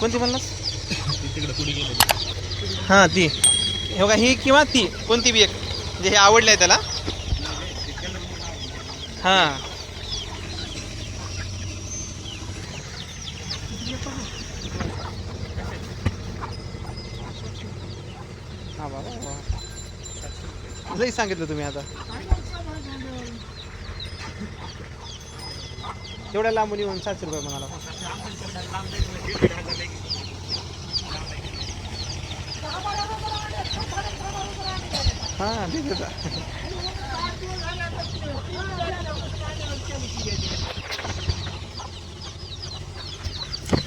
कोणती म्हणलास हां ती. हे बघा ही किंवा ती. कोणती बी एक? म्हणजे हे आवडलं आहे त्याला. हां. हा बाबा. लई सांगितलं तुम्ही आता. तेवढ्या लांबून येऊन सातशे रुपये म्हणाला. हां ठीक आहे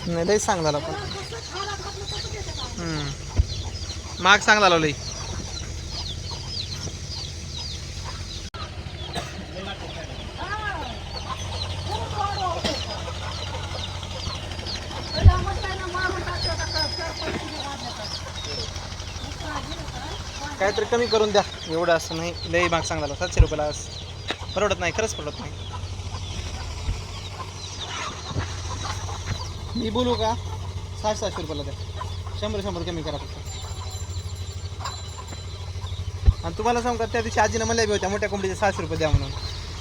नाही लई सांग झाला पण. माग सांग झाला लई. काहीतरी कमी करून द्या. एवढं असं नाही. लई माग सांग सातशे रुपयाला असं. परवडत नाही खरंच परवडत नाही. मी बोलू का? साठ सातशे रुपयाला द्या. शंभर शंभर कमी करा फक्त. आणि तुम्हाला सांगू का त्या दिवशी आजीनं मला बी होत्या मोठ्या कोंबडीचे सहाशे रुपये द्या म्हणून.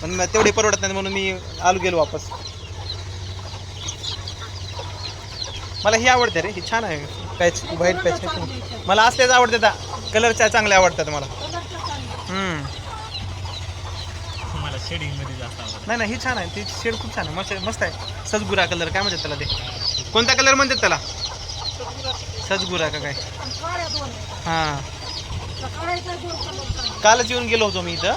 पण मग तेवढे परवडत नाही म्हणून मी आलो गेलो वापस. मला ही आवडते रे ही छान आहे. Patch white patch. मला असल्याच आवडते दा. त्या कलरच्या चांगल्या आवडतात मला. हम्म. मला शेडिंगमध्ये जास्त आवडत. नाही नाही ही छान आहे. ती शेड खूप छान आहे. मस्त मस्त आहे. सजगुरा कलर काय म्हणतात त्याला ते? कोणता कलर म्हणतात त्याला? सजगुरा का काय? हां. कालच येऊन गेलो होतो मी इथं.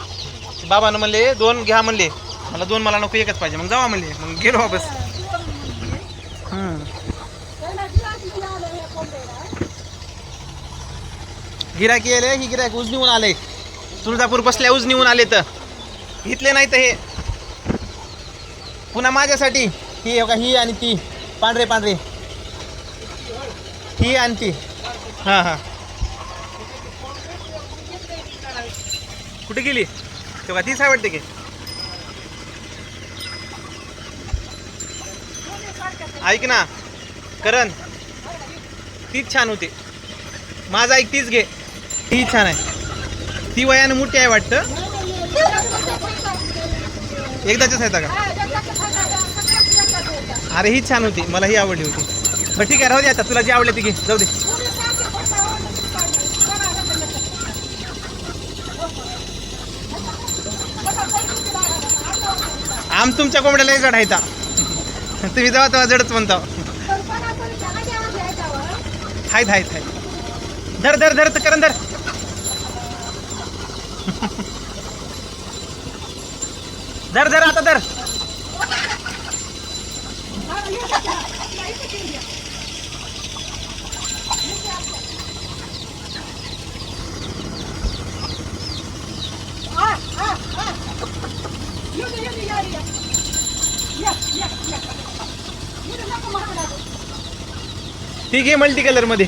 बाबानं म्हणले दोन घ्या म्हणले. मला दोन मला नको एकच पाहिजे. मग जावा म्हणले. मग गेलो वापस. गिराकी येले ही गिराक उजनीहून आले. तुळजापूर बसल्या उजनीहून आले तर. इथले नाही तर हे. पुन्हा माझ्यासाठी. ही हो का ही आणि ती. पांढरे पांढरे. ही आणि ती. हां हां. कुठे गेली? तेव्हा तीच आवडते की. ऐक ना करण. तीच छान होती. माझा ऐक तीच घे. ती छान आहे. ती वयानं मोठी आहे वाटतं. एकदाच आहे का अरे ही छान होती. मला ही आवडली होती. बरं ठीक आहे राहू दे आता. तुला जी आवडली ती घे. जाऊ दे. आम तुमच्या कोंबड्याला जड आहे तुम्ही जेव्हा तेव्हा जडच म्हणता. हायत हायत हायत. धर धर धर तर करण धर. धर धर आता धर. ठीक आहे मल्टी कलरमध्ये.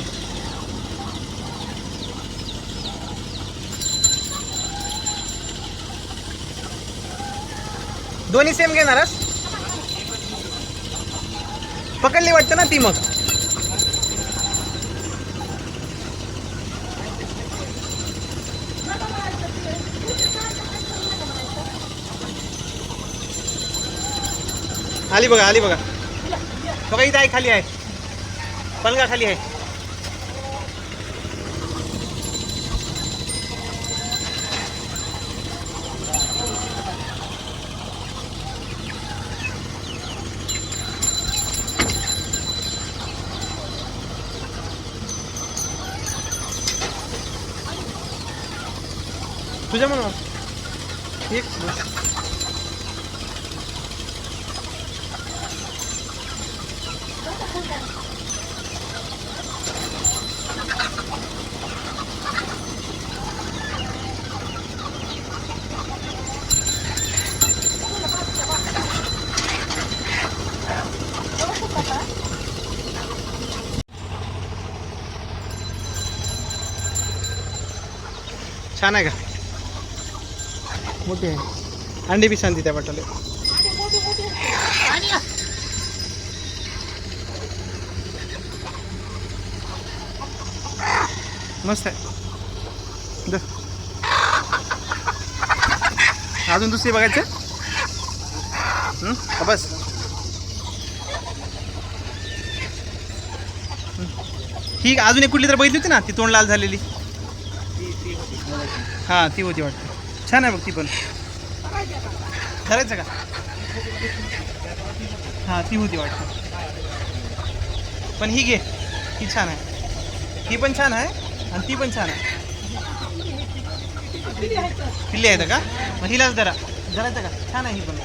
दोन्ही सेम घेणारस पकडली वाटतं ना ती मग. आली बघा आली बघा. बघा इथं आहे खाली आहे. पलंगा खाली आहे. तुझ्या म्हणून एक छान आहे का मोठी आहे. अंडी बी शांती त्या वाटाले मस्त आहे. द. अजून दुसरी बघायचं? बस. ठीक अजून एक कुठली तर बघितली होती ना? ती तोंड लाल झालेली. हां ती होती वाटतं. छान आहे बघ ती पण. करायचं का? हां ती होती वाटतं. पण ही घे. ही छान आहे. ही पण छान आहे आणि ती पण छान आहे. पिल्ली आहेत का? मग हिलाच धरा. धरायचं का? छान आहे ही पण.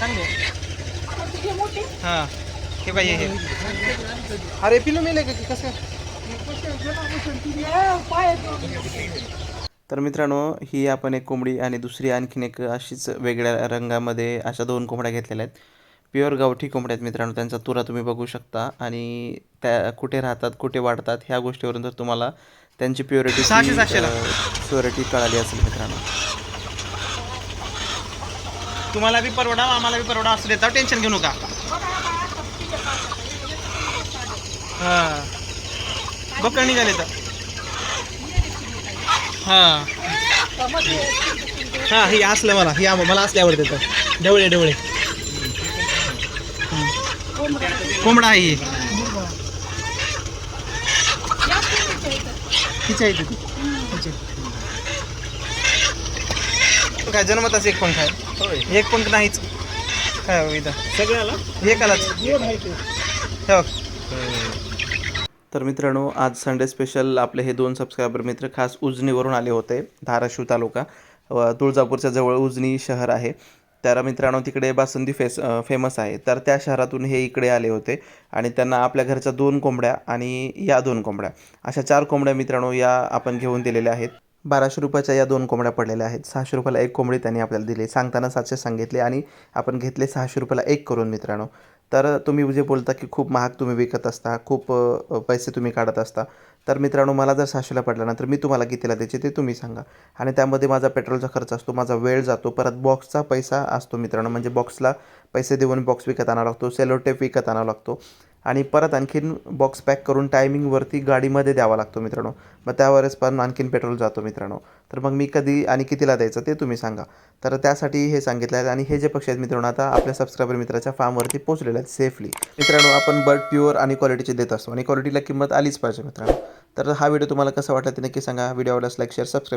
चांगली आहे. हां. हे बाई हे अरे पिलू मेले का की? कसं? तर मित्रांनो ही आपण एक कोंबडी आणि दुसरी आणखीन एक अशीच वेगळ्या रंगामध्ये अशा दोन कोंबड्या घेतलेल्या आहेत. प्युअर गावठी कोंबड्या आहेत मित्रांनो त्यांचा तुरा तुम्ही बघू शकता. आणि त्या कुठे राहतात कुठे वाढतात ह्या गोष्टीवरून जर तुम्हाला त्यांची प्युरिटी. प्युरिटी कळाली असेल मित्रांनो. तुम्हाला बी परवडा आम्हाला बी परवडा असं देता टेन्शन घेऊ नका. हां. बकळ निघाले तर. हां. हा हे असलं मला हे आव- मला असले आवडते तर. ढवळे ढवळे. कोंबडा आहे ही. हिची आहे ती हिची. काय जन्मताच एक पंख आहे? एक पंख नाहीच. काय हो इथं? सगळ्याला? एकालाच. हे बघ. तर मित्रांनो आज संडे स्पेशल आपले हे दोन सबस्क्रायबर मित्र खास उजनीवरून आले होते धाराशिव तालुका. व तुळजापूरच्या जवळ उजनी शहर आहे. तर मित्रांनो तिकडे बासुंदी फेस फेमस आहे. तर त्या शहरातून हे इकडे आले होते आणि त्यांना आपल्या घरच्या दोन कोंबड्या आणि या दोन कोंबड्या. अशा चार कोंबड्या मित्रांनो या आपण घेऊन दिलेल्या आहेत. बाराशे रुपयाच्या या दोन कोंबड्या पडलेल्या आहेत. सहाशे रुपयाला एक कोंबडी त्यांनी आपल्याला दिली. सांगताना सातशे सांगितले आणि आपण घेतले सहाशे रुपयाला एक करून मित्रांनो. तर तुम्ही जे बोलता की खूप महाग तुम्ही विकत असता खूप पैसे तुम्ही काढत असता तर मित्रांनो मला जर सहाशेला पडला ना तर मी तुम्हाला कितीला द्यायचे ते तुम्ही सांगा. आणि त्यामध्ये माझा पेट्रोलचा खर्च असतो माझा वेळ जातो परत बॉक्सचा पैसा असतो मित्रांनो. म्हणजे बॉक्सला पैसे देऊन बॉक्स विकत आणावा लागतो सेलो टेप विकत आणावा लागतो. आणि परत आणखीन बॉक्स पॅक करून टायमिंगवरती गाडीमध्ये द्यावा लागतो मित्रांनो. मग त्यावरच पण आणखीन पेट्रोल जातो मित्रांनो. तर मग मी कधी आणि कितीला द्यायचं ते तुम्ही सांगा. तर त्यासाठी हे सांगितलं आहे आणि हे जे पक्षी आहेत मित्रांनो आता आपल्या सबस्क्रायबर मित्राच्या फार्मवरती पोहोचलेले आहेत सेफली मित्रांनो आपण बर्ड प्युअर आणि क्वालिटीचे देत असतो आणि क्वालिटीला किंमत आलीच पाहिजे मित्रांनो. तर हा व्हिडिओ तुम्हाला कसा वाटला ते नक्की सांगा. व्हिडिओ आवडल्यास लाईक शेअर सबस्क्राईब